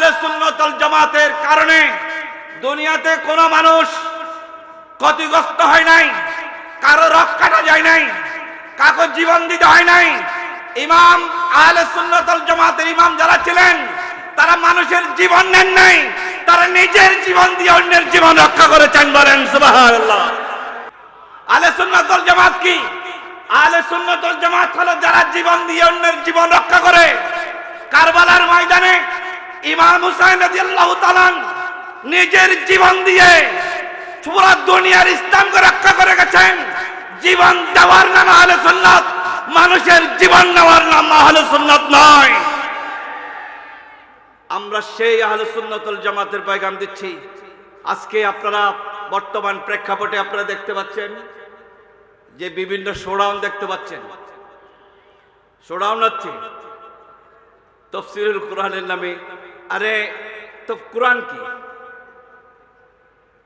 আহলে সুন্নতল জামাতের কারণে দুনিয়াতে কোনো মানুষ ক্ষতিগ্রস্ত হয় নাই, কারও রক কাটা যায় নাই কাকো জীবন দিতে হয় নাই। ইমাম আহলে সুন্নতল জামাতের ইমাম যারা ছিলেন, তারা মানুষের জীবন নেন নাই, তারা নিজের জীবন দিয়ে অন্যের জীবন রক্ষা করেছেন বলেন, সুবহানাল্লাহ। আহলে সুন্নতল জামাত কি? আহলে সুন্নতল জামাত হলো যারা জীবন দিয়ে অন্যের জীবন রক্ষা করে। কারবালার ময়দানে ইমাম হুসাইন নিজের জীবন দিয়ে পুরো দুনিয়ার ইসলামকে রক্ষা করে গেছেন। জীবন দেওয়ার নাম আহলে সুন্নাত, মানুষের জীবন নেওয়ার নাম আহলে সুন্নাত নয়। আমরা সেই আহলে সুন্নতুল জামাতের পয়গাম দিচ্ছি। আজকে আপনারা বর্তমান প্রেক্ষাপটে আপনারা দেখতে পাচ্ছেন যে বিভিন্ন শোডাউন দেখতে পাচ্ছেন। শোডাউন হচ্ছে তফসিরুল কোরআনের নামে আরে, তো কোরআন কি?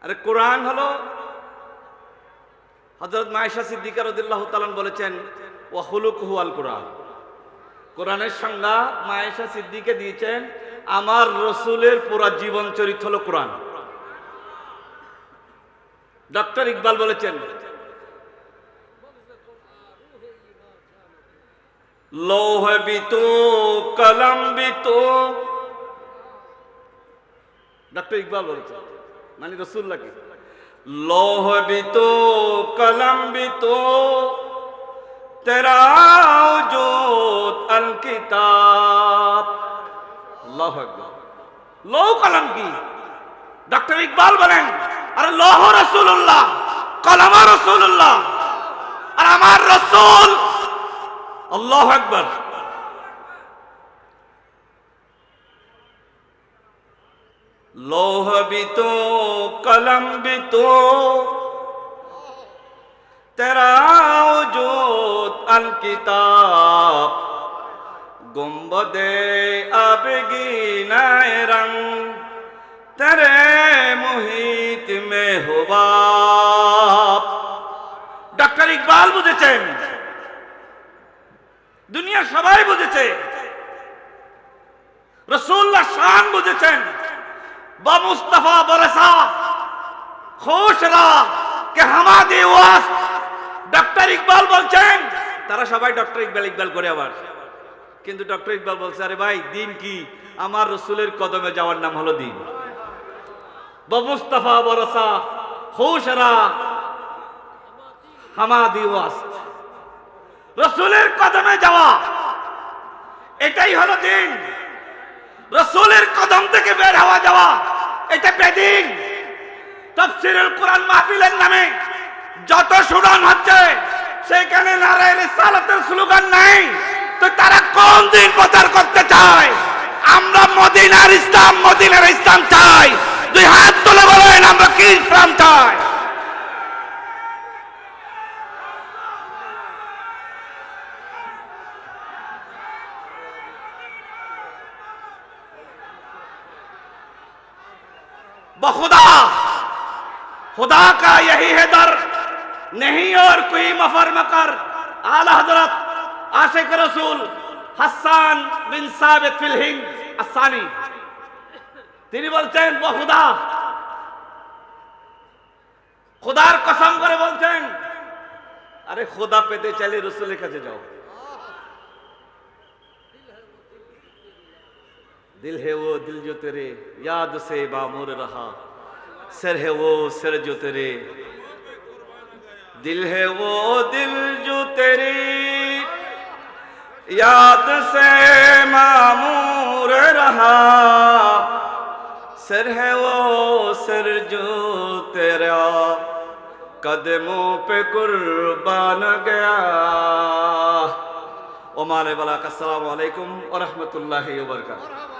আরে, কোরআন হলো হজরত মায়েশা সিদ্দিকা রদিল্লাহ তালান বলেছেন হুলুক হুয়াল কোরআন। কোরআনের সংজ্ঞা মায়েশা সিদ্দিকে দিয়েছেন, আমার রসুলের পুরা জীবন চরিত্র হলো কোরআন। ডক্টর ইকবাল বলেছেন, লৌহ বিতো, কলম বিতো ডক্টর ইকবাল বলেছেন। মানে রসুল্লাহকে লৌহ বিতো কলম বিতো তেরা রসুল্লাহ কলম আমার রসুল, আল্লাহ একবার লৌহ বিতো, কলম বিতো। গুম্বদে আবগিনায় রং। তেরে মুহিত মে হুবাব ডক্টর ইকবাল বুঝেছেন? দুনিয়া সবাই বুঝেছে। রসুল্লাহ শান বুঝেছেন। বা মুস্তফা বরসা খুশরা কে হামাদি ওয়াস। ডক্টর ইকবাল বলছেন, তারা সবাই ডক্টর ইকবাল ইকবাল করে আবার। কিন্তু ডক্টর ইকবাল বলছে, আরে ভাই, দিন কি? আমার রসুলের কদমে যাওয়ার নাম হলো দিন। বা মুস্তফা বরসা খুশরা হামাদি ওয়াস। রসুলের কদমে যাওয়া, এটাই হলো দিন। রসুলের কদম থেকে বের হওয়া যাওয়া। এটা বেদিন তফসিরুল কোরআন মাহফিলের নামে যত সুরান হচ্ছে, সেখানে নারায়ণ সালাতের স্লোগান নাই। তো তারা কোন দিন প্রচার করতে চায়? আমরা মদিনার ইসলাম মদিনার ইসলাম চাই। দুই হাত তুলে বলেন, আমরা কি ইসলাম চাই? بخدا۔ خدا کا یہی ہے در۔ نہیں اور کوئی مفر مکر۔ اعلی حضرت عاشق رسول حسان بن ثابت فی الہند الثانی۔ তিনি خدا বহুদা খোদার কসম করে বলছেন আরে খোদা পেতে چلے رسول কাছে جاؤ۔ دل ہے وہ دل جو تیرے، یاد سے بامور رہا۔ سر ہے وہ سر جو تیرے۔ دل ہے وہ دل جو تیرے۔ یاد سے معمور رہا۔ سر ہے وہ سر جو تیرا۔ قدموں پہ قربان گیا۔ عمان والا السلام علیکم ورحمۃ اللہ وبرکاتہ۔